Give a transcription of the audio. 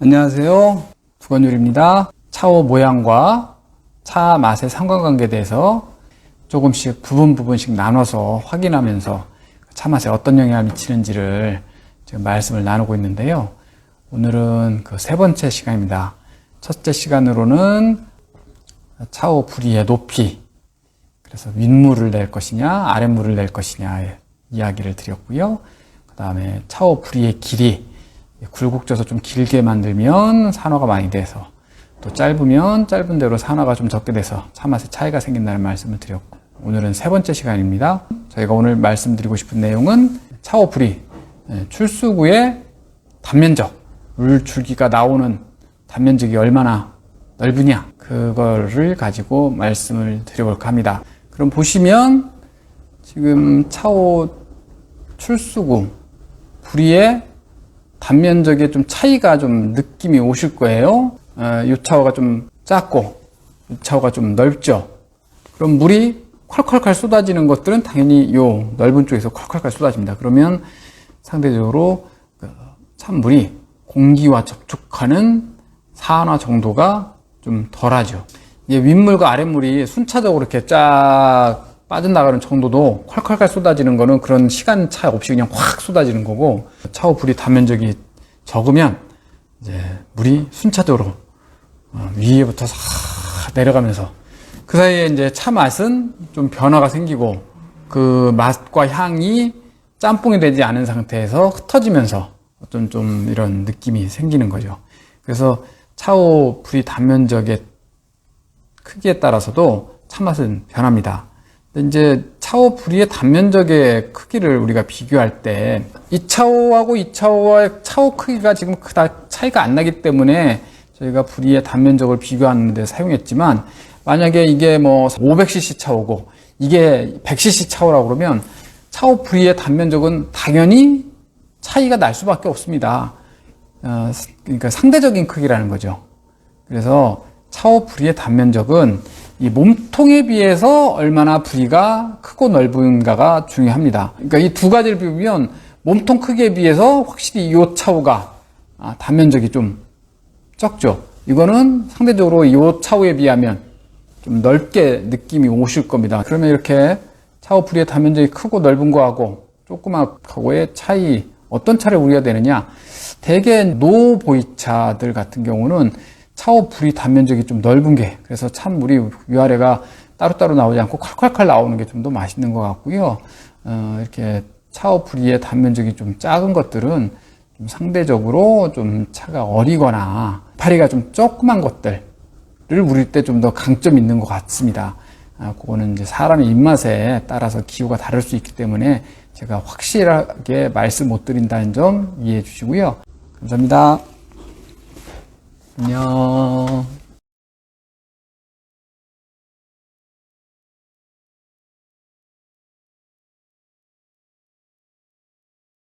안녕하세요. 두건율입니다. 차오 모양과 차 맛의 상관관계에 대해서 조금씩 부분 부분씩 나눠서 확인하면서 차 맛에 어떤 영향을 미치는지를 지금 말씀을 나누고 있는데요. 오늘은 그 세 번째 시간입니다. 첫째 시간으로는 차오 부리의 높이, 그래서 윗물을 낼 것이냐, 아랫물을 낼 것이냐 이야기를 드렸고요. 그 다음에 차오 부리의 길이, 굴곡져서 좀 길게 만들면 산화가 많이 돼서 또 짧으면 짧은 대로 산화가 좀 적게 돼서 차맛에 차이가 생긴다는 말씀을 드렸고 오늘은 세 번째 시간입니다. 저희가 오늘 말씀드리고 싶은 내용은 차오 부리 예, 출수구의 단면적 물 줄기가 나오는 단면적이 얼마나 넓으냐 그거를 가지고 말씀을 드려볼까 합니다. 그럼 보시면 지금 차오 출수구 부리의 단면적에 좀 차이가 좀 느낌이 오실 거예요. 어, 이 차오가 좀 작고 이 차오가 좀 넓죠. 그럼 물이 콸콸콸 쏟아지는 것들은 당연히 요 넓은 쪽에서 콸콸콸 쏟아집니다. 그러면 상대적으로 그 찬물이 공기와 접촉하는 산화 정도가 좀 덜하죠. 이게 윗물과 아랫물이 순차적으로 이렇게 쫙 빠져나가는 정도도 콸콸콸 쏟아지는 거는 그런 시간 차 없이 그냥 확 쏟아지는 거고 차오 불이 단면적이 적으면 이제 물이 순차적으로 어, 위에부터 싹 내려가면서 그 사이에 이제 차 맛은 좀 변화가 생기고 그 맛과 향이 짬뽕이 되지 않은 상태에서 흩어지면서 어떤 좀 이런 느낌이 생기는 거죠. 그래서 차오 불이 단면적의 크기에 따라서도 차 맛은 변합니다. 이제 차오 부리의 단면적의 크기를 우리가 비교할 때이 차오하고 이 차오와의 차오 크기가 지금 그닥 차이가 안 나기 때문에 저희가 부리의 단면적을 비교하는 데 사용했지만 만약에 이게 뭐 500cc 차오고 이게 100cc 차오라고 그러면 차오 부리의 단면적은 당연히 차이가 날 수밖에 없습니다. 어, 그러니까 상대적인 크기라는 거죠. 그래서 차오 부리의 단면적은 이 몸통에 비해서 얼마나 부리가 크고 넓은가가 중요합니다. 그러니까 이 두 가지를 비우면 몸통 크기에 비해서 확실히 이 차오가 아, 단면적이 좀 적죠. 이거는 상대적으로 이 차오에 비하면 좀 넓게 느낌이 오실 겁니다. 그러면 이렇게 차오 부리의 단면적이 크고 넓은 거하고 조그맣고의 차이 어떤 차를 우려야 되느냐? 대개 노보이차들 같은 경우는 차오 불이 단면적이 좀 넓은 게 그래서 찬물이 위아래가 따로따로 나오지 않고 콸콸콸 나오는 게 좀 더 맛있는 것 같고요. 어, 이렇게 차오 불이의 단면적이 좀 작은 것들은 좀 상대적으로 좀 차가 어리거나 파리가 좀 조그만 것들을 우릴 때 좀 더 강점 있는 것 같습니다. 아, 그거는 이제 사람의 입맛에 따라서 기호가 다를 수 있기 때문에 제가 확실하게 말씀 못 드린다는 점 이해해 주시고요. 감사합니다. 안녕.